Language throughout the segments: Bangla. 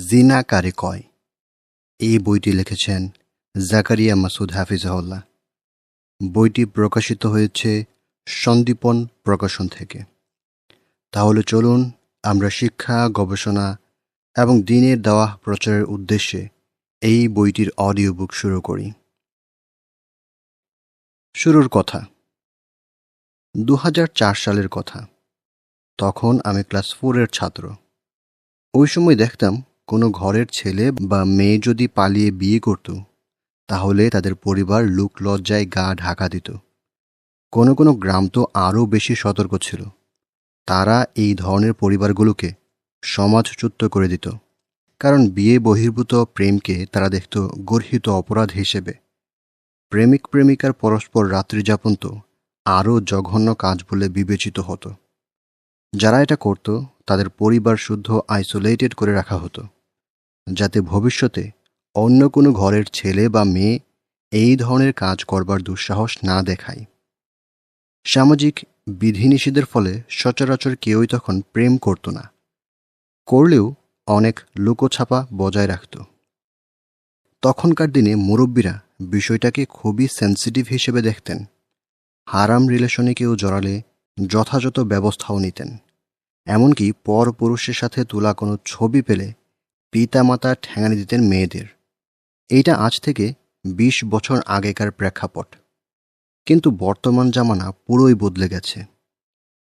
জিনা কারে কয়? এই বইটি লিখেছেন জাকারিয়া মাসুদ হাফিজাহুল্লাহ। বইটি প্রকাশিত হয়েছে সন্দীপন প্রকাশন থেকে। তাহলে চলুন আমরা শিক্ষা, গবেষণা এবং দিনের দেওয়া প্রচারের উদ্দেশ্যে এই বইটির অডিও বুক শুরু করি। শুরুর কথা। দু হাজার চার সালের কথা। তখন আমি ক্লাস ফোরের ছাত্র। ওই সময় দেখতাম কোনো ঘরের ছেলে বা মেয়ে যদি পালিয়ে বিয়ে করত, তাহলে তাদের পরিবার লুক লজ্জায় গা ঢাকা দিত। কোনো কোনো গ্রাম তো আরও বেশি সতর্ক ছিল। তারা এই ধরনের পরিবারগুলোকে সমাজচ্যুত করে দিত। কারণ বিয়ে বহির্ভূত প্রেমকে তারা দেখত গর্হিত অপরাধ হিসেবে। প্রেমিক প্রেমিকার পরস্পর রাত্রিযাপন তো আরও জঘন্য কাজ বলে বিবেচিত হতো। যারা এটা করত, তাদের পরিবার শুদ্ধ আইসোলেটেড করে রাখা হতো। যাতে ভবিষ্যতে অন্য কোনো ঘরের ছেলে বা মেয়ে এই ধরনের কাজ করবার দুঃসাহস না দেখায়। সামাজিক বিধিনিষেধের ফলে সচরাচর কেউই তখন প্রেম করত না, করলেও অনেক লোকছাপা বজায় রাখত। তখনকার দিনে মুরব্বীরা বিষয়টাকে খুবই সেন্সিটিভ হিসেবে দেখতেন, হারাম রিলেশনে কেউ জড়ালে যথাযথ ব্যবস্থাও নিতেন, এমনকি পর পুরুষের সাথে তোলা কোনো ছবি পেলে পিতামাতা ঠ্যাঙানি দিতেন মেয়েদের। এইটা আজ থেকে ২০ বছর আগেকার প্রেক্ষাপট। কিন্তু বর্তমান জামানা পুরোই বদলে গেছে।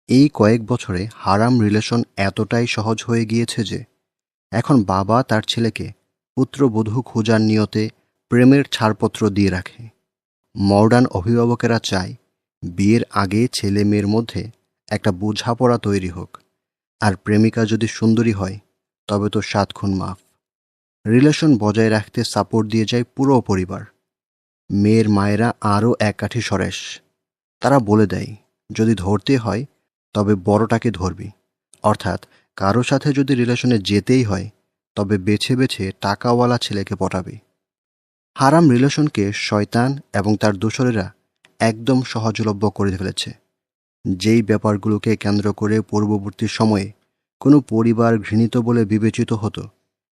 এই কয়েক বছরে হারাম রিলেশন এতটাই সহজ হয়ে গিয়েছে যে, এখন বাবা তার ছেলেকে পুত্রবধূ খোঁজার নিয়তে প্রেমের ছাড়পত্র দিয়ে রাখে। মডার্ন অভিভাবকেরা চায় বিয়ের আগে ছেলে মেয়ের মধ্যে একটা বোঝাপড়া তৈরি হোক। আর প্রেমিকা যদি সুন্দরী হয় তবে তো সাত খুন মাফ। রিলেশন বজায় রাখতে সাপোর্ট দিয়ে যায় পুরো পরিবার। মেয়ের মায়েরা আরও এক কাঠি সরেশ। তারা বলে দেয়, যদি ধরতে হয়, তবে বড়টাকে ধরবি। অর্থাৎ, কারও সাথে যদি রিলেশনে যেতেই হয়, তবে বেছে বেছে টাকাওয়ালা ছেলেকে পটাবি। হারাম রিলেশনকে শয়তান এবং তার দোসরেরা একদম সহজলভ্য করে ফেলেছে। যেই ব্যাপারগুলোকে কেন্দ্র করে পূর্ববর্তী সময়ে কোনো পরিবার ঘৃণিত বলে বিবেচিত হতো।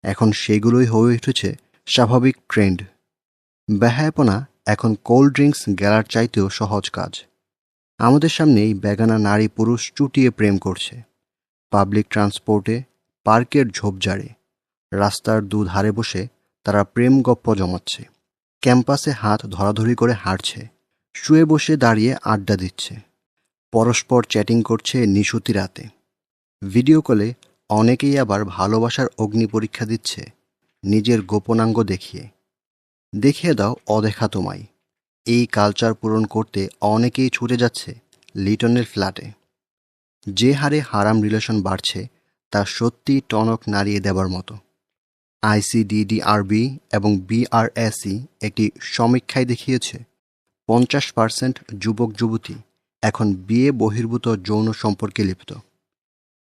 এখন সেগুলোই হয়ে উঠেছে স্বাভাবিক ট্রেন্ড। ব্যাহায়পনা এখন কোল্ড ড্রিঙ্কস গেলার চাইতেও সহজ কাজ। আমাদের সামনেই বেগানা নারী পুরুষ চুটিয়ে প্রেম করছে। পাবলিক ট্রান্সপোর্টে, পার্কের ঝোপঝাড়ে, রাস্তার দুধারে বসে তারা প্রেম গপ্প জমাচ্ছে। ক্যাম্পাসে হাত ধরাধরি করে হাঁটছে। শুয়ে বসে দাঁড়িয়ে আড্ডা দিচ্ছে। পরস্পর চ্যাটিং করছে নিশুতি রাতে। ভিডিও কলে অনেকেই আবার ভালোবাসার অগ্নি পরীক্ষা দিচ্ছে, নিজের গোপনাঙ্গ দেখিয়ে। দেখিয়ে দাও অদেখা তোমায়। এই কালচার পূরণ করতে অনেকেই ছুটে যাচ্ছে লিটনের ফ্ল্যাটে। যে হারে হারাম রিলেশন বাড়ছে, তা সত্যি টনক নাড়িয়ে দেবার মতো। আইসিডিডিআরবি এবং বিআরএসি একটি সমীক্ষায় দেখিয়েছে, পঞ্চাশ পার্সেন্ট যুবক যুবতী এখন বিয়ে বহির্ভূত যৌন সম্পর্কে লিপ্ত।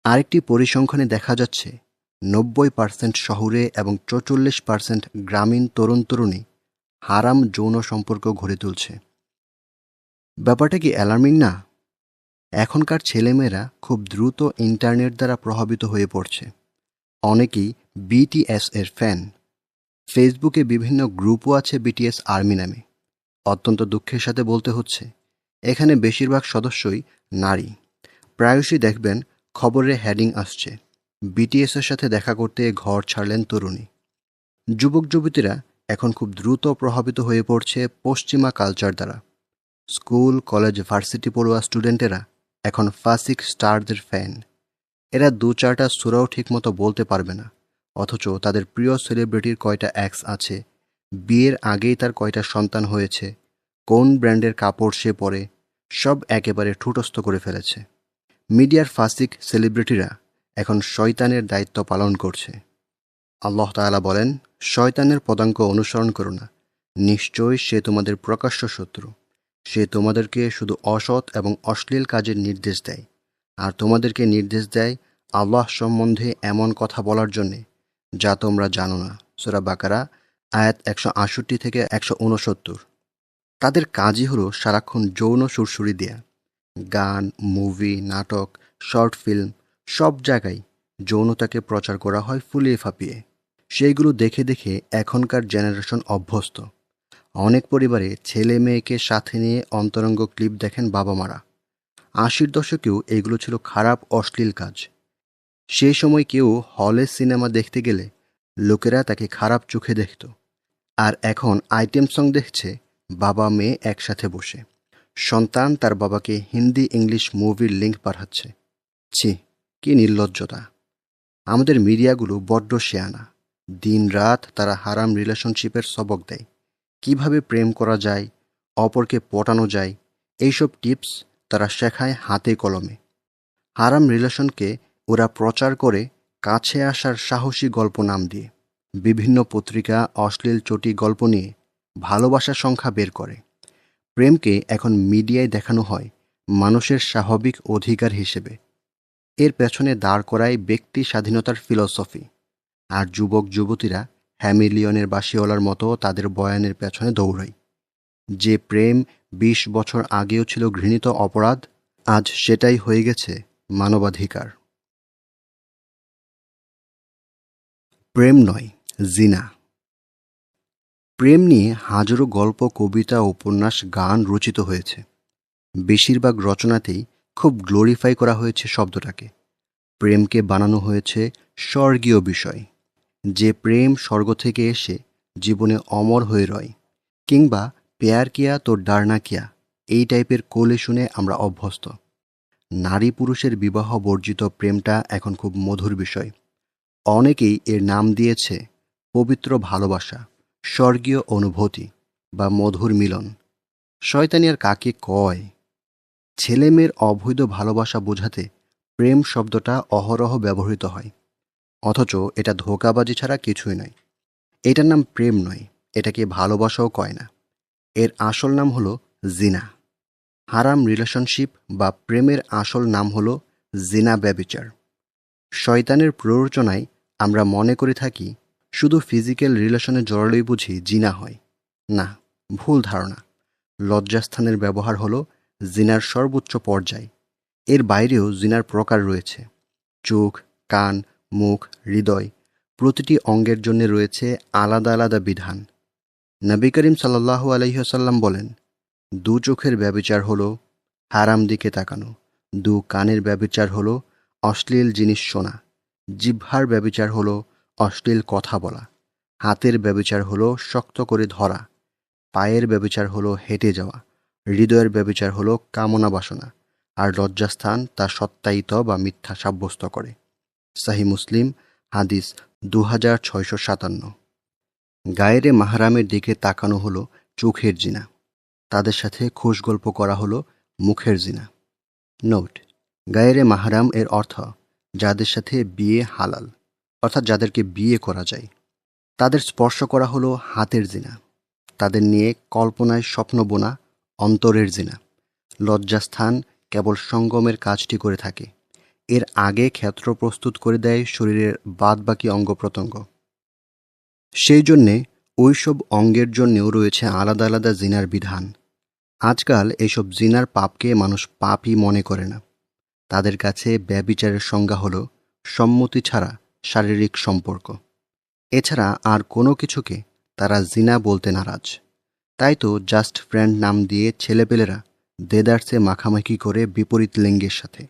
আরেকটি পরিসংখ্যানে দেখা যাচ্ছে, নব্বই পার্সেন্ট শহরে এবং চৌচল্লিশ পার্সেন্ট গ্রামীণ তরুণ তরুণী হারাম যৌন সম্পর্ক গড়ে তুলছে। ব্যাপারটা কি অ্যালার্মিং না? এখনকার ছেলেমেয়েরা খুব দ্রুত ইন্টারনেট দ্বারা প্রভাবিত হয়ে পড়ছে। অনেকেই বিটিএস এর ফ্যান। ফেসবুকে বিভিন্ন গ্রুপও আছে বিটিএস আর্মি নামে। অত্যন্ত দুঃখের সাথে বলতে হচ্ছে, এখানে বেশিরভাগ সদস্যই নারী। প্রায়শই দেখবেন খবরে হ্যাডিং আসছে। বিটিএসের সাথে দেখা করতে ঘর ছাড়লেন তরুণী। যুবক যুবতীরা এখন খুব দ্রুত প্রভাবিত হয়ে পড়ছে পশ্চিমা কালচার দ্বারা। স্কুল, কলেজ, ভার্সিটি পড়ুয়া স্টুডেন্টেরা এখন ফাসিক স্টারদের ফ্যান। এরা দু চারটা সুরাও ঠিকমতো বলতে পারবে না, অথচ তাদের প্রিয় সেলিব্রিটির কয়টা অ্যাক্স আছে, বিয়ের আগেই তার কয়টা সন্তান হয়েছে, কোন ব্র্যান্ডের কাপড় সে পরে, সব একেবারে ঠুটস্থ করে ফেলেছে। মিডিয়ার ফাসিক সেলিব্রিটিরা এখন শয়তানের দায়িত্ব পালন করছে। আল্লাহ তাআলা বলেন, শয়তানের পদাঙ্ক অনুসরণ করো না। নিশ্চয়ই সে তোমাদের প্রকাশ্য শত্রু। সে তোমাদেরকে শুধু অসৎ এবং অশ্লীল কাজের নির্দেশ দেয়। আর তোমাদেরকে নির্দেশ দেয় আল্লাহ সম্বন্ধে এমন কথা বলার জন্যে, যা তোমরা জানো না। সোরা বাকারা, আয়াত একশো আষট্টি থেকে একশো উনসত্তর তাদের কাজই হলো সারাক্ষণ যৌন সুরসুরি দেয়া। গান, মুভি, নাটক, শর্ট ফিল্ম, সব জায়গায় যৌনতাকে প্রচার করা হয় ফুলিয়ে ফাঁপিয়ে। সেইগুলো দেখে দেখে এখনকার জেনারেশন অভ্যস্ত। অনেক পরিবারে ছেলে মেয়েকে সাথে নিয়ে অন্তরঙ্গ ক্লিপ দেখেন বাবা মারা আশির দশকেও এগুলো ছিল খারাপ, অশ্লীল কাজ। সেই সময় কেউ হলে সিনেমা দেখতে গেলে লোকেরা তাকে খারাপ চোখে দেখত। আর এখন আইটেম সং দেখছে বাবা মেয়ে একসাথে বসে। সন্তান তার বাবাকে হিন্দি ইংলিশ মুভির লিঙ্ক পাঠাচ্ছে। ছি, কি নির্লজ্জতা। আমাদের মিডিয়াগুলো বড্ড শেয়ানা। দিন রাত তারা হারাম রিলেশনশিপের সবক দেয়। কীভাবে প্রেম করা যায়, অপরকে পটানো যায়, এইসব টিপস তারা শেখায় হাতে কলমে। হারাম রিলেশনকে ওরা প্রচার করে কাছে আসার সাহসী গল্প নাম দিয়ে। বিভিন্ন পত্রিকা অশ্লীল চটি গল্প নিয়ে ভালোবাসার সংখ্যা বের করে। প্রেমকে এখন মিডিয়ায় দেখানো হয় মানুষের স্বাভাবিক অধিকার হিসেবে। এর পেছনে দাঁড় করায় ব্যক্তি স্বাধীনতার ফিলসফি। আর যুবক, যুবতীরা হ্যামিলিয়নের বাসিওয়ালার মতো তাদের বয়ানের পেছনে দৌড়ায়। যে প্রেম ২০ বছর আগেও ছিল ঘৃণিত অপরাধ, আজ সেটাই হয়ে গেছে মানবাধিকার। প্রেম নয়, জিনা। প্রেম নিয়ে হাজারো গল্প, কবিতা, উপন্যাস, গান রচিত হয়েছে। বেশিরভাগ রচনাতেই খুব গ্লোরিফাই করা হয়েছে শব্দটাকে। প্রেমকে বানানো হয়েছে স্বর্গীয় বিষয়। যে প্রেম স্বর্গ থেকে এসে জীবনে অমর হয়ে রয়, কিংবা পেয়ার কিয়া তোর ডারনা কিয়া, এই টাইপের কোলে শুনে আমরা অভ্যস্ত। নারী পুরুষের বিবাহ বর্জিত প্রেমটা এখন খুব মধুর বিষয়। অনেকেই এর নাম দিয়েছে পবিত্র ভালোবাসা। স্বর্গীয় অনুভূতি বা মধুর মিলন। শয়তানি আর কাকে কয়? ছেলে মেয়ের অবৈধ ভালোবাসা বোঝাতে প্রেম শব্দটা অহরহ ব্যবহৃত হয়। অথচ এটা ধোকাবাজি ছাড়া কিছুই নয়। এটার নাম প্রেম নয়, এটাকে ভালোবাসাও কয় না। এর আসল নাম হলো জিনা। হারাম রিলেশনশিপ বা প্রেমের আসল নাম হলো জিনা ব্যবিচার। শয়তানের প্ররোচনায় আমরা মনে করে থাকি শুধু ফিজিক্যাল রিলেশনে জড়ালেই বুঝি জিনা হয়। না, ভুল ধারণা। লজ্জাস্থানের ব্যবহার হলো জিনার সর্বোচ্চ পর্যায়। এর বাইরেও জিনার প্রকার রয়েছে। চোখ, কান, মুখ, হৃদয় প্রতিটি অঙ্গের জন্য রয়েছে আলাদা আলাদা বিধান। নবী করিম সাল্লাহু আলহিহাসাল্লাম বলেন, দু চোখের ব্যবিচার হলো হারাম দিকে তাকানো। দু কানের ব্যবিচার হলো অশ্লীল জিনিস শোনা। জিহ্বার ব্যবিচার হলো অশ্লীল কথা বলা। হাতের ব্যবিচার হলো শক্ত করে ধরা। পায়ের ব্যবিচার হলো হেঁটে যাওয়া। হৃদয়ের ব্যবিচার হলো কামনা বাসনা। আর লজ্জাস্থান তা সত্যায়িত বা মিথ্যা সাব্যস্ত করে। সাহি মুসলিম, হাদিস দু হাজার ছয়শো সাতান্ন। গায়েরে মাহারামের দিকে তাকানো হলো চোখের জিনা। তাদের সাথে খোশ গল্প করা হলো মুখের জিনা। নোট, গায়েরে মাহারাম এর অর্থ, যাদের সাথে বিয়ে হালাল। অর্থাৎ যাদেরকে বিয়ে করা যায়। তাদের স্পর্শ করা হলো হাতের জিনা। তাদের নিয়ে কল্পনায় স্বপ্ন বোনা অন্তরের জিনা। লজ্জাস্থান কেবল সঙ্গমের কাজটি করে থাকে। এর আগে ক্ষেত্র প্রস্তুত করে দেয় শরীরের বাদবাকি অঙ্গ প্রত্যঙ্গ। সেই জন্যে ওইসব অঙ্গের জন্যেও রয়েছে আলাদা আলাদা জিনার বিধান। আজকাল এইসব জিনার পাপকে মানুষ পাপই মনে করে না। তাদের কাছে ব্যবিচারের সংজ্ঞা হলো সম্মতি ছাড়া শারীরিক সম্পর্ক। এছাড়া আর কোনো কিছুকে তারা জিনা বলতে নারাজ। তাই তো জাস্ট ফ্রেন্ড নাম দিয়ে ছেলেপেলেরা দেদার্সে মাখামাখি করে বিপরীত লিঙ্গের সাথে।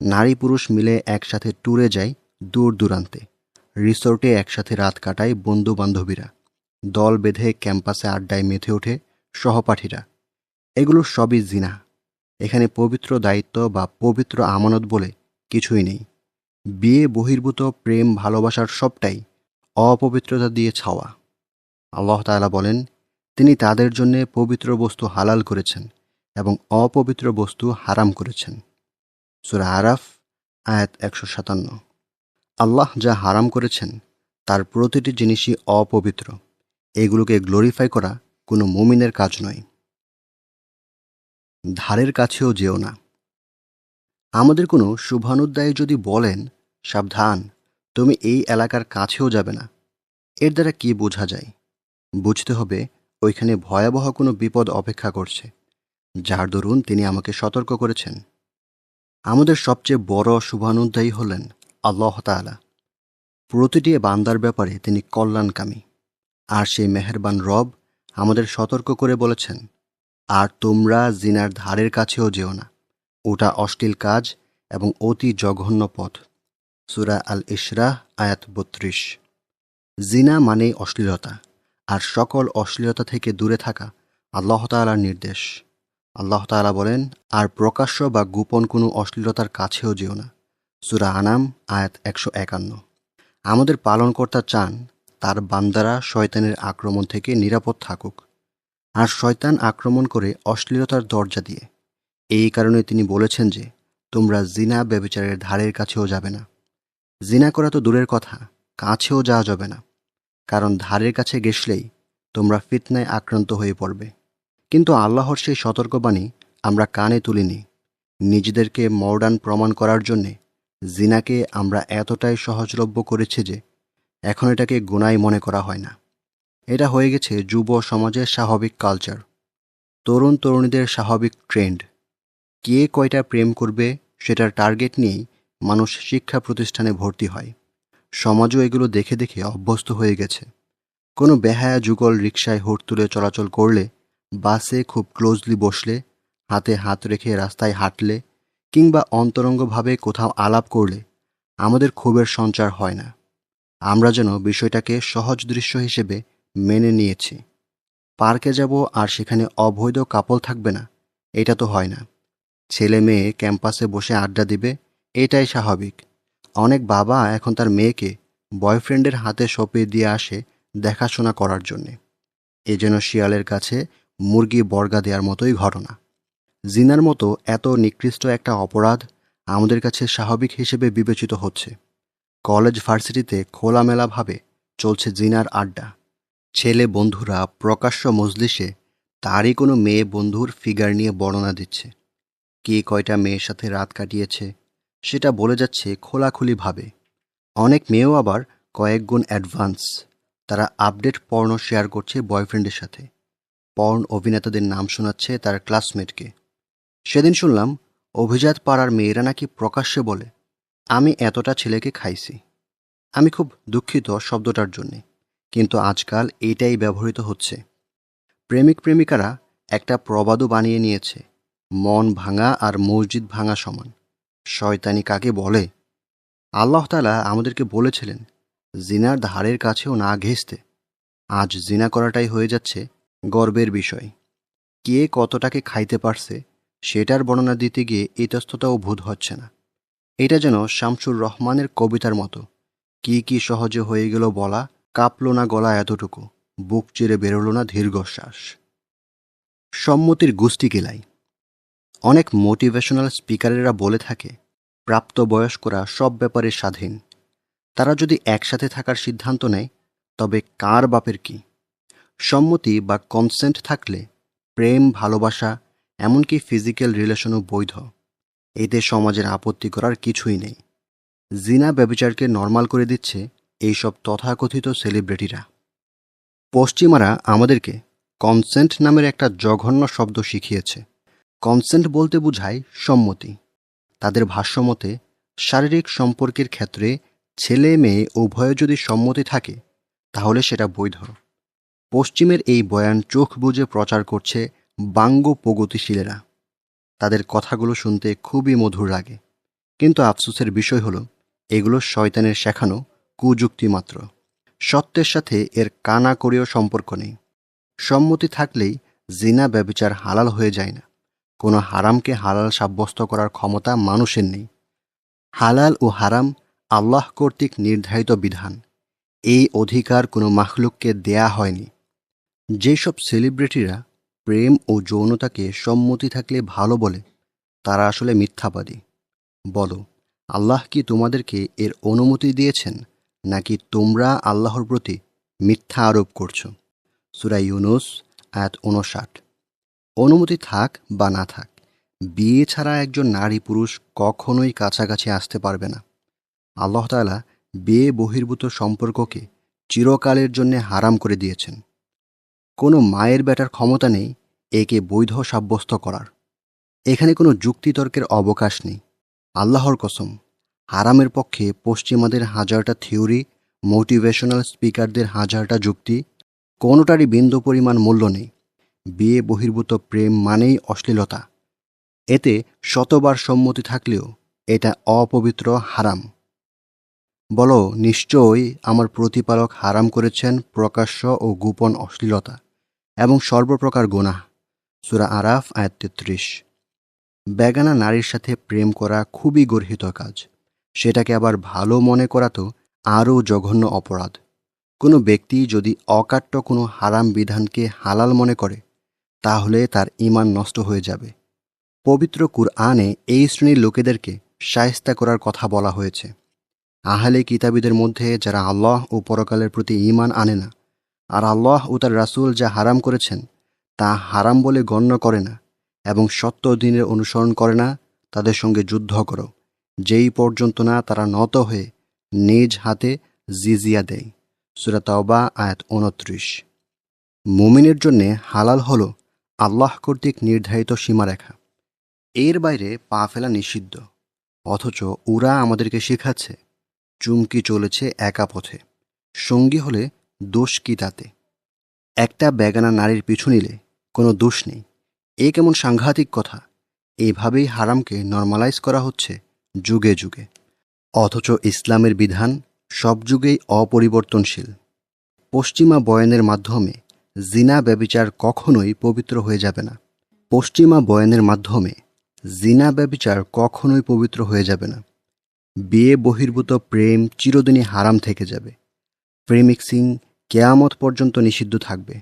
নারী পুরুষ মিলে একসাথে ট্যুরে যায় দূর দূরান্তে। রিসোর্টে একসাথে রাত কাটায় বন্ধু বান্ধবীরা দল বেঁধে ক্যাম্পাসে আড্ডায় মেতে ওঠে সহপাঠীরা। এগুলো সবই জিনা। এখানে পবিত্র দায়িত্ব বা পবিত্র আমানত বলে কিছুই নেই। বিয়ে বহির্ভূত প্রেম ভালোবাসার সবটাই অপবিত্রতা দিয়ে ছাওয়া। আল্লাহ তালা বলেন, তিনি তাদের জন্য পবিত্র বস্তু হালাল করেছেন এবং অপবিত্র বস্তু হারাম করেছেন। সুরা আরাফ, আয়াত একশো সাতান্ন। আল্লাহ যা হারাম করেছেন, তার প্রতিটি জিনিসই অপবিত্র। এগুলোকে গ্লোরিফাই করা কোনো মুমিনের কাজ নয়। ধারের কাছেও যেও না। আমাদের কোনো শুভানুদ্দায়ী যদি বলেন, সাবধান, তুমি এই এলাকার কাছেও যাবে না। এর দ্বারা কি বোঝা যায়? বুঝতে হবে, ওইখানে ভয়াবহ কোনো বিপদ অপেক্ষা করছে। যার দরুন তিনি আমাকে সতর্ক করেছেন। আমাদের সবচেয়ে বড় শুভানুদ্দায়ী হলেন আল্লাহ তাআলা। প্রতিটি বান্দার ব্যাপারে তিনি কল্যাণকামী। আর সেই মেহেরবান রব আমাদের সতর্ক করে বলেছেন, আর তোমরা জিনার ধারের কাছেও যেও না। ওটা অশ্লীল কাজ এবং অতি জঘন্য পথ। সুরা আল ইশরাহ আয়াত বত্রিশ। জিনা মানেই অশ্লীলতা, আর সকল অশ্লীলতা থেকে দূরে থাকা আল্লাহ তাআলার নির্দেশ। আল্লাহ তাআলা বলেন, আর প্রকাশ্য বা গোপন কোনো অশ্লীলতার কাছেও যেও না। সুরা আনাম, আয়াত একশো একান্ন। আমাদের পালনকর্তা চান, তার বান্দারা শয়তানের আক্রমণ থেকে নিরাপদ থাকুক। আর শয়তান আক্রমণ করে অশ্লীলতার দরজা দিয়ে। এই কারণে তিনি বলেছেন যে, তোমরা জিনা ব্যবিচারের ধারের কাছেও যাবে না। জিনা করা তো দূরের কথা, কাছেও যাওয়া যাবে না। কারণ ধারের কাছে গেছলেই তোমরা ফিতনায় আক্রান্ত হয়ে পড়বে। কিন্তু আল্লাহর সেই সতর্কবাণী আমরা কানে তুলিনি। নিজেদেরকে মডার্ন প্রমাণ করার জন্যে জিনাকে আমরা এতটাই সহজলভ্য করেছি যে, এখন এটাকে গুনাই মনে করা হয় না। এটা হয়ে গেছে যুব সমাজের স্বাভাবিক কালচার। তরুণ তরুণীদের স্বাভাবিক ট্রেন্ড। কে কয়টা প্রেম করবে সেটার টার্গেট নিয়েই মানুষ শিক্ষা প্রতিষ্ঠানে ভর্তি হয়। সমাজও এগুলো দেখে দেখে অভ্যস্ত হয়ে গেছে। কোনো বেহায়া যুগল রিক্সায় হুট তুলে চলাচল করলে, বাসে খুব ক্লোজলি বসলে, হাতে হাত রেখে রাস্তায় হাঁটলে, কিংবা অন্তরঙ্গভাবে কোথাও আলাপ করলে, আমাদের ক্ষোভের সঞ্চার হয় না। আমরা যেন বিষয়টাকে সহজ দৃশ্য হিসেবে মেনে নিয়েছি। পার্কে যাব আর সেখানে অবৈধ কাপল থাকবে না, এটা তো হয় না। ছেলে মেয়ে ক্যাম্পাসে বসে আড্ডা দিবে, এটাই স্বাভাবিক। অনেক বাবা এখন তার মেয়েকে বয়ফ্রেন্ডের হাতে সঁপে দিয়ে আসে দেখাশোনা করার জন্যে। এ যেন শিয়ালের কাছে মুরগি বর্গা দেওয়ার মতোই ঘটনা। জিনার মতো এত নিকৃষ্ট একটা অপরাধ আমাদের কাছে স্বাভাবিক হিসেবে বিবেচিত হচ্ছে। কলেজ ভার্সিটিতে খোলামেলাভাবে চলছে জিনার আড্ডা। ছেলে বন্ধুরা প্রকাশ্য মজলিসে তারই কোনো মেয়ে বন্ধুর ফিগার নিয়ে বর্ণনা দিচ্ছে। কে কয়টা মেয়ের সাথে রাত কাটিয়েছে, সেটা বলে যাচ্ছে খোলাখুলিভাবে। অনেক মেয়েও আবার কয়েক গুণ অ্যাডভান্স। তারা আপডেট পর্ণ শেয়ার করছে বয়ফ্রেন্ডের সাথে। পর্ন অভিনেতাদের নাম শোনাচ্ছে তার ক্লাসমেটকে। সেদিন শুনলাম, অভিজাত পাড়ার মেয়েরা নাকি প্রকাশ্যে বলে, আমি এতটা ছেলেকে খাইছি। আমি খুব দুঃখিত শব্দটার জন্যে, কিন্তু আজকাল এটাই ব্যবহৃত হচ্ছে। প্রেমিক প্রেমিকারা একটা প্রবাদও বানিয়ে নিয়েছে। মন ভাঙা আর মসজিদ ভাঙা সমান। শয়তানি কাকে বলে? আল্লাহ তালা আমাদেরকে বলেছিলেন, জিনার ধারের কাছেও না ঘেঁষতে। আজ জিনা করাটাই হয়ে যাচ্ছে গর্বের বিষয়। কে কতটাকে খাইতে পারছে, সেটার বর্ণনা দিতে গিয়ে ইতস্ততাও ভূত হচ্ছে না। এটা যেন শামসুর রহমানের কবিতার মতো। কি কি সহজে হয়ে গেল বলা, কাঁপলো না গলা এতটুকু। বুক চিরে বেরোলো না দীর্ঘশ্বাস। সম্মতির গুষ্টি কেলাই। অনেক মোটিভেশনাল স্পিকারেরা বলে থাকে, প্রাপ্তবয়স্করা সব ব্যাপারে স্বাধীন। তারা যদি একসাথে থাকার সিদ্ধান্ত নেয়, তবে কার বাপের কি? সম্মতি বা কনসেন্ট থাকলে প্রেম, ভালোবাসা, এমনকি ফিজিক্যাল রিলেশনও বৈধ। এতে সমাজের আপত্তি করার কিছুই নেই। জিনা ব্যবিচারকে নর্মাল করে দিচ্ছে এইসব তথাকথিত সেলিব্রিটিরা পশ্চিমারা আমাদেরকে কনসেন্ট নামের একটা জঘন্য শব্দ শিখিয়েছে। কনসেন্ট বলতে বোঝায় সম্মতি। তাদের ভাষ্যমতে, শারীরিক সম্পর্কের ক্ষেত্রে ছেলে মেয়ে উভয়ে যদি সম্মতি থাকে, তাহলে সেটা বৈধ। পশ্চিমের এই বয়ান চোখ বুজে প্রচার করছে বাঙ্গ প্রগতিশীলেরা। তাদের কথাগুলো শুনতে খুবই মধুর লাগে। কিন্তু আফসোসের বিষয় হলো, এগুলো শয়তানের শেখানো কুযুক্তি মাত্র। সত্যের সাথে এর কানা করেও সম্পর্ক নেই। সম্মতি থাকলেই জিনা ব্যবিচার হালাল হয়ে যায় না। কোনো হারামকে হালাল সাব্যস্ত করার ক্ষমতা মানুষের নেই। হালাল ও হারাম আল্লাহ কর্তৃক নির্ধারিত বিধান। এই অধিকার কোনো মাখলুককে দেয়া হয়নি। যেসব সেলিব্রিটিরা প্রেম ও যৌনতাকে সম্মতি থাকলে ভালো বলে, তারা আসলে মিথ্যাবাদী। বলো, আল্লাহ কি তোমাদেরকে এর অনুমতি দিয়েছেন, নাকি তোমরা আল্লাহর প্রতি মিথ্যা আরোপ করছ? সুরাই ইউনুস, আয়াত উনষাট অনুমতি থাক বা না থাক, বিয়ে ছাড়া একজন নারী পুরুষ কখনোই কাছাকাছি আসতে পারবে না। আল্লাহ তালা বিয়ে বহির্ভূত সম্পর্ককে চিরকালের জন্য হারাম করে দিয়েছেন। কোনো মায়ের বেটার ক্ষমতা নেই একে বৈধ সাব্যস্ত করার। এখানে কোনো যুক্তিতর্কের অবকাশ নেই। আল্লাহর কসম, হারামের পক্ষে পশ্চিমাদের হাজারটা থিওরি, মোটিভেশনাল স্পিকারদের হাজারটা যুক্তি, কোনোটারই বিন্দু পরিমাণ মূল্য নেই। বিয়ে বহির্ভূত প্রেম মানেই অশ্লীলতা। এতে শতবার সম্মতি থাকলেও এটা অপবিত্র হারাম। বলো, নিশ্চয়ই আমার প্রতিপালক হারাম করেছেন প্রকাশ্য ও গোপন অশ্লীলতা এবং সর্বপ্রকার গুনাহ। সুরা আরাফ, আয়াত তেত্রিশ। বেগানা নারীর সাথে প্রেম করা খুবই গর্হিত কাজ। সেটাকে আবার ভালো মনে করা তো আরও জঘন্য অপরাধ। কোনো ব্যক্তি যদি অকাট্য কোনো হারাম বিধানকে হালাল মনে করে তাহলে তার ইমান নষ্ট হয়ে যাবে। পবিত্র কুরআনে এই শ্রেণির লোকেদেরকে সায়স্তা করার কথা বলা হয়েছে। আহলে কিতাবীদের মধ্যে যারা আল্লাহ ও পরকালের প্রতি ইমান আনে না, আর আল্লাহ ও তার রাসূল যা হারাম করেছেন, তা হারাম বলে গণ্য করে না এবং সত্য দিনের অনুসরণ করে না, তাদের সঙ্গে যুদ্ধ করো, যেই পর্যন্ত না তারা নত হয়ে নিজ হাতে জিজিয়া দেয়। সুরা তাওবা আয়াত উনত্রিশ মুমিনের জন্যে হালাল হল আল্লাহ কর্তৃক নির্ধারিত সীমারেখা। এর বাইরে পা ফেলা নিষিদ্ধ। অথচ ওরা আমাদেরকে শেখাচ্ছে, চুমকি চলেছে একা পথে। সঙ্গী হলে দোষ কি তাতে? একটা বেগানা নারীর পিছু নিলে কোনো দোষ নেই। এ কেমন সাংঘাতিক কথা। এভাবেই হারামকে নর্মালাইজ করা হচ্ছে যুগে যুগে। অথচ ইসলামের বিধান সব যুগেই অপরিবর্তনশীল। পশ্চিমা বয়ানের মাধ্যমে জিনা ব্যবিচার কখনোই পবিত্র হয়ে যাবে না। পশ্চিমা বয়ানের মাধ্যমে, জিনা ব্যবিচার কখনোই পবিত্র হয়ে যাবে না। বিয়ে বহির্ভূত প্রেম চিরদিনই হারাম থেকে যাবে। প্রেমিক্সিং কেয়ামত পর্যন্ত নিষিদ্ধ থাকবে।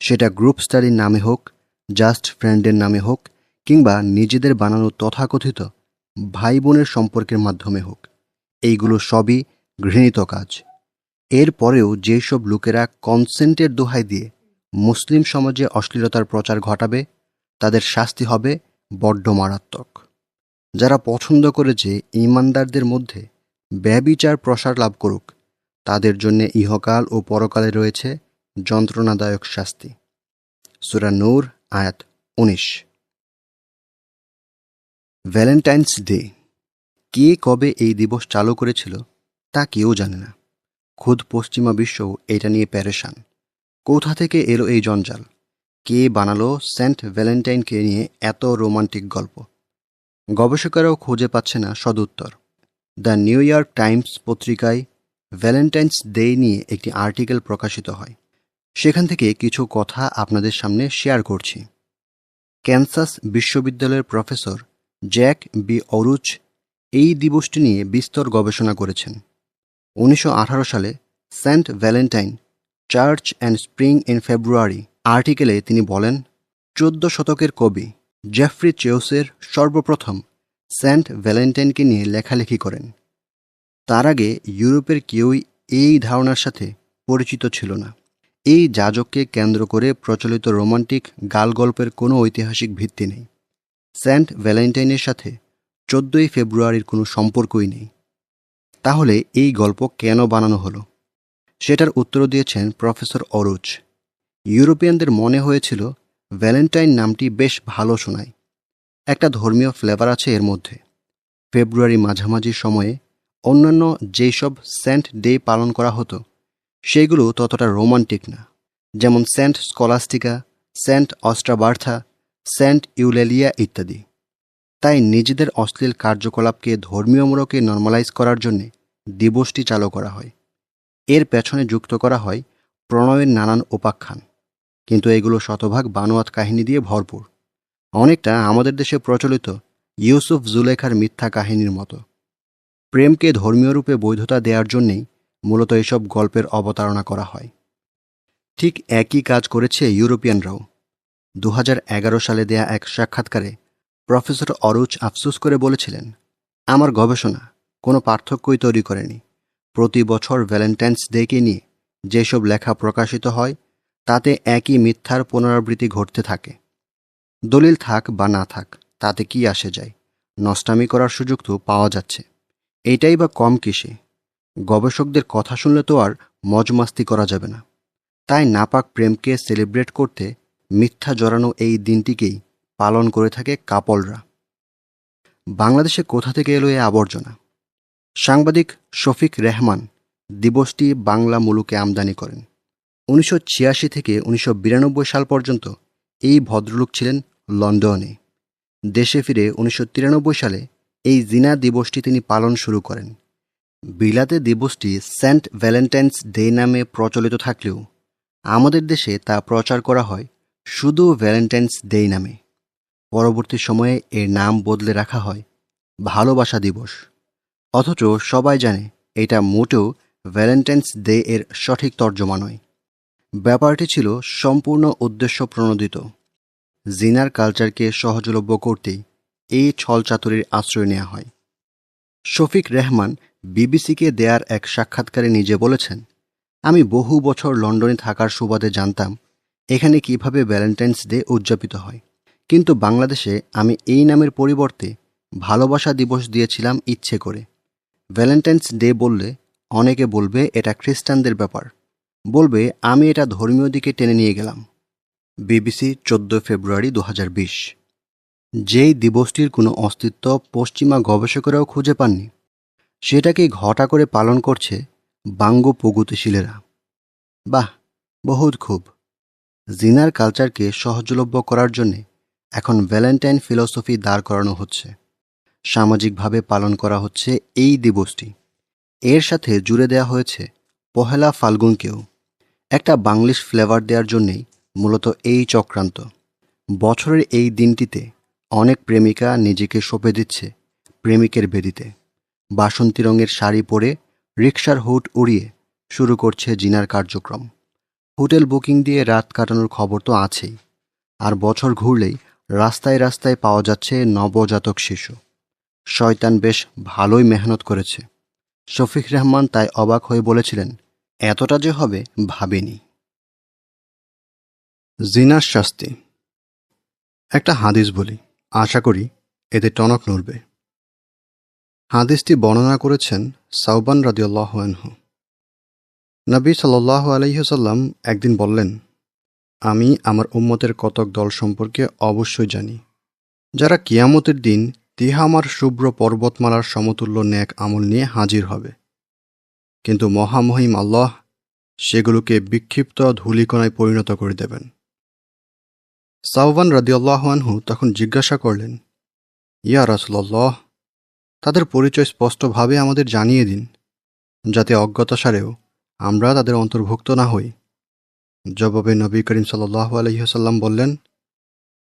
সেটা গ্রুপ স্টাডির নামে হোক, জাস্ট ফ্রেন্ডের নামে হোক, কিংবা নিজেদের বানানো তথাকথিত ভাই বোনের সম্পর্কের মাধ্যমে হোক। এইগুলো সবই ঘৃণিত কাজ। এরপরেও যেসব লোকেরা কনসেন্টের দোহাই দিয়ে মুসলিম সমাজে অশ্লীলতার প্রচার ঘটাবে, তাদের শাস্তি হবে বড্ড মারাত্মক। যারা পছন্দ করে যে ইমানদারদের মধ্যে ব্যবিচার প্রসার লাভ করুক, তাদের জন্য ইহকাল ও পরকালে রয়েছে যন্ত্রণাদায়ক শাস্তি। সুরা নূর, আয়াত উনিশ। ভ্যালেন্টাইন্স ডে, কে কবে এই দিবস চালু করেছিল তা কেউ জানে না। খুদ পশ্চিমা বিশ্বও এটা নিয়ে প্যারেশান। কোথা থেকে এলো এই জঞ্জাল? কে বানালো সেন্ট ভ্যালেন্টাইনকে নিয়ে এত রোমান্টিক গল্প? গবেষকেরাও খুঁজে পাচ্ছে না সদুত্তর। দ্য নিউ ইয়র্ক টাইমস পত্রিকায় ভ্যালেন্টাইন্স ডে নিয়ে একটি আর্টিকেল প্রকাশিত হয়। সেখান থেকে কিছু কথা আপনাদের সামনে শেয়ার করছি। ক্যান্সাস বিশ্ববিদ্যালয়ের প্রফেসর জ্যাক বি অরুচ এই দিবসটি নিয়ে বিস্তর গবেষণা করেছেন। উনিশশো আঠারো সালে Saint Valentine church and spring in February আর্টিকেলে তিনি বলেন, চোদ্দ শতকের কবি জেফ্রি চেউসের সর্বপ্রথম সেন্ট ভ্যালেন্টাইনকে নিয়ে লেখালেখি করেন। তার আগে ইউরোপের কেউই এই ধারণার সাথে পরিচিত ছিল না। এই যাজককে কেন্দ্র করে প্রচলিত রোমান্টিক গালগল্পের কোনো ঐতিহাসিক ভিত্তি নেই। সেন্ট ভ্যালেন্টাইনের সাথে চোদ্দই ফেব্রুয়ারির কোনো সম্পর্কই নেই। তাহলে এই গল্প কেন বানানো হলো? সেটার উত্তর দিয়েছেন প্রফেসর অরুজ ইউরোপিয়ানদের মনে হয়েছিল ভ্যালেন্টাইন নামটি বেশ ভালো শোনায়। একটা ধর্মীয় ফ্লেভার আছে এর মধ্যে। ফেব্রুয়ারি মাঝামাঝি সময়ে অন্যান্য যেসব সেন্ট ডে পালন করা হতো, সেগুলো ততটা রোমান্টিক না। যেমন Saint Scholastica, Saint Austreberta Saint Eulalia ইত্যাদি। তাই নিজেদের অশ্লীল কার্যকলাপকে ধর্মীয় মোড়কে নর্মালাইজ করার জন্যে দিবসটি চালু করা হয়। এর পেছনে যুক্ত করা হয় প্রণয়ের নানান উপাখ্যান। কিন্তু এগুলো শতভাগ বানোয়াত কাহিনী দিয়ে ভরপুর। অনেকটা আমাদের দেশে প্রচলিত ইউসুফ জুলেখার মিথ্যা কাহিনীর মতো। প্রেমকে ধর্মীয় রূপে বৈধতা দেওয়ার জন্যেই মূলত এসব গল্পের অবতারণা করা হয়। ঠিক একই কাজ করেছে ইউরোপিয়ানরাও। দু হাজার এগারো সালে দেয়া এক সাক্ষাৎকারে প্রফেসর অরুচ আফসোস করে বলেছিলেন, আমার গবেষণা কোনো পার্থক্যই তৈরি করেনি। প্রতি বছর ভ্যালেন্টাইন্স ডেকে নিয়ে যেসব লেখা প্রকাশিত হয়, তাতে একই মিথ্যার পুনরাবৃত্তি ঘটতে থাকে। দলিল থাক বা না থাক, তাতে কি আসে যায়, নষ্টামি করার সুযোগ তো পাওয়া যাচ্ছে। এটাই বা কম কিসে? গবেষকদের কথা শুনলে তো আর মজমাস্তি করা যাবে না। তাই নাপাক প্রেমকে সেলিব্রেট করতে মিথ্যা জড়ানো এই দিনটিকেই পালন করে থাকে কাপলরা। বাংলাদেশে কোথা থেকে এলো এ আবর্জনা? সাংবাদিক শফিক রেহমান দিবসটি বাংলা মুলুকে আমদানি করেন। উনিশশো ছিয়াশি থেকে উনিশশো বিরানব্বই সাল পর্যন্ত এই ভদ্রলোক ছিলেন লন্ডনে। দেশে ফিরে উনিশশো তিরানব্বই সালে এই জিনা দিবসটি তিনি পালন শুরু করেন। বিলাতে দিবসটি সেন্ট ভ্যালেন্টাইন্স ডে নামে প্রচলিত থাকলেও আমাদের দেশে তা প্রচার করা হয় শুধু ভ্যালেন্টাইন্স ডে নামে। পরবর্তী সময়ে এর নাম বদলে রাখা হয়, ভালোবাসা দিবস। অথচ সবাই জানে এটা মোটেও ভ্যালেন্টাইন্স ডে এর সঠিক তর্জমা নয়। ব্যাপারটি ছিল সম্পূর্ণ উদ্দেশ্য প্রণোদিত। জিনার কালচারকে সহজলভ্য করতেই এই ছলচাতুরির আশ্রয় নেওয়া হয়। শফিক রেহমান বিবিসিকে দেয়ার এক সাক্ষাৎকারে নিজে বলেছেন, আমি বহু বছর লন্ডনে থাকার সুবাদে জানতাম এখানে কীভাবে ভ্যালেন্টাইন্স ডে উদযাপিত হয়। কিন্তু বাংলাদেশে আমি এই নামের পরিবর্তে ভালোবাসা দিবস দিয়েছিলাম ইচ্ছে করে। ভ্যালেন্টাইন্স ডে বললে অনেকে বলবে এটা খ্রিস্টানদের ব্যাপার। বলবে, আমি এটা ধর্মীয় দিকে টেনে নিয়ে গেলাম। বিবিসি চোদ্দ ফেব্রুয়ারি দু হাজার বিশ। যেই দিবসটির কোনো অস্তিত্ব পশ্চিমা গবেষকেরাও খুঁজে পাননি সেটাকেই ঘটা করে পালন করছে বাঙ্গ প্রগতিশীলেরা? বাহ, বহুত খুব। জিনার কালচারকে সহজলভ্য করার জন্যে এখন ভ্যালেন্টাইন ফিলসফি দাঁড় করানো হচ্ছে। সামাজিকভাবে পালন করা হচ্ছে এই দিবসটি। এর সাথে জুড়ে দেওয়া হয়েছে পহেলা ফাল্গুনকেও। একটা বাংলিশ ফ্লেভার দেওয়ার জন্যেই মূলত এই চক্রান্ত। বছরের এই দিনটিতে অনেক প্রেমিকা নিজেকে সঁপে দিচ্ছে প্রেমিকের বেদিতে। বাসন্তী রঙের শাড়ি পরে রিক্সার হুট উড়িয়ে শুরু করছে জিনার কার্যক্রম। হোটেল বুকিং দিয়ে রাত কাটানোর খবর তো আছেই। আর বছর ঘুরলেই রাস্তায় রাস্তায় পাওয়া যাচ্ছে নবজাতক শিশু। শয়তান বেশ ভালোই মেহনত করেছে। শফিক রহমান তাই অবাক হয়ে বলেছিলেন, এতটা যে হবে, ভাবেনি। জিনার শাস্তি। একটা হাদিস বলি, আশা করি এতে টনক নড়বে। হাদিসটি বর্ণনা করেছেন সাউবান রাদিউল্লাহ আনহু। নবী সাল্লাহ আলহিহসাল্লাম একদিন বললেন আমি আমার উম্মতের কতক দল সম্পর্কে অবশ্যই জানি। যারা কিয়ামতের দিন তিহামার শুভ্র পর্বতমালার সমতুল্য ন্যাক আমল নিয়ে হাজির হবে। কিন্তু মহামহিম আল্লাহ সেগুলোকে বিক্ষিপ্ত ধূলিকণায় পরিণত করে দেবেন। সাউবান রাদিউল্লাহানহু তখন জিজ্ঞাসা করলেন, ইয়া রাসুল্লাহ তাদের পরিচয় স্পষ্টভাবে আমাদের জানিয়ে দিন, যাতে অজ্ঞতাসারেও আমরা তাদের অন্তর্ভুক্ত না হই। জবাবে নবী করিম সাল্লাহ আলহিহাসাল্লাম বললেন,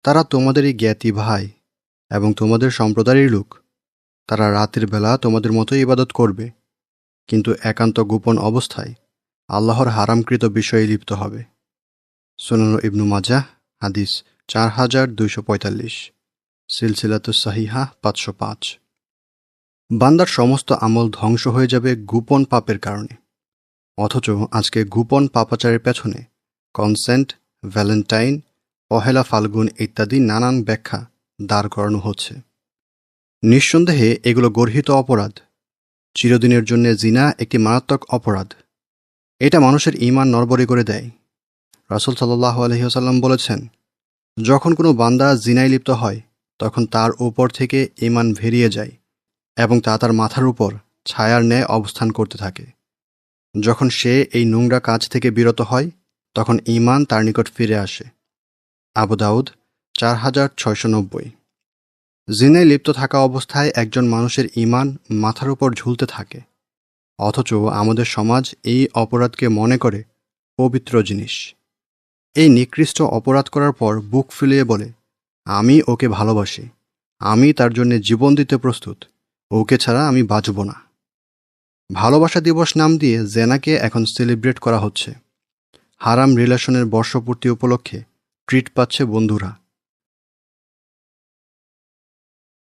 তারা তোমাদেরই জ্ঞাতি ভাই এবং তোমাদের সম্প্রদায়ের লোক। তারা রাতের বেলা তোমাদের মতোই ইবাদত করবে, কিন্তু একান্ত গোপন অবস্থায় আল্লাহর হারামকৃত বিষয়ে লিপ্ত হবে। সোনানো ইবনু মাজাহ, হাদিস চার হাজার দুইশো পঁয়তাল্লিশ, সিলসিলাত সাহিহা পাঁচশো পাঁচ। বান্দার সমস্ত আমল ধ্বংস হয়ে যাবে গোপন পাপের কারণে, অথচ আজকে গোপন পাপাচারের পেছনে কনসেন্ট, ভ্যালেন্টাইন, পহেলা ফাল্গুন ইত্যাদি নানান ব্যাখ্যা দাঁড় করানো হচ্ছে। নিঃসন্দেহে এগুলো গর্হিত অপরাধ। চিরদিনের জন্য জিনা একটি মারাত্মক অপরাধ। এটা মানুষের ইমান নরবরি করে দেয়। রাসুল সাল্লাহ আলহিহাসাল্লাম বলেছেন, যখন কোনো বান্দা জিনায় লিপ্ত হয়, তখন তার উপর থেকে ইমান ভেরিয়ে যায় এবং তা তার মাথার উপর ছায়ার ন্যায় অবস্থান করতে থাকে। যখন সে এই নোংরা কাজ থেকে বিরত হয় তখন ইমান তার নিকট ফিরে আসে। আবু দাউদ, চার হাজার ছয়শো নব্বই। জিনে লিপ্ত থাকা অবস্থায় একজন মানুষের ইমান মাথার উপর ঝুলতে থাকে। অথচ আমাদের সমাজ এই অপরাধকে মনে করে পবিত্র জিনিস। এই নিকৃষ্ট অপরাধ করার পর বুক ফুলিয়ে বলে, আমি ওকে ভালোবাসি। আমি তার জন্য জীবন দিতে প্রস্তুত। ওকে ছাড়া আমি বাঁচব না। ভালোবাসা দিবস নাম দিয়ে জেনাকে এখন সেলিব্রেট করা হচ্ছে। হারাম রিলেশনের বর্ষপূর্তি উপলক্ষে ট্রিট পাচ্ছে বন্ধুরা।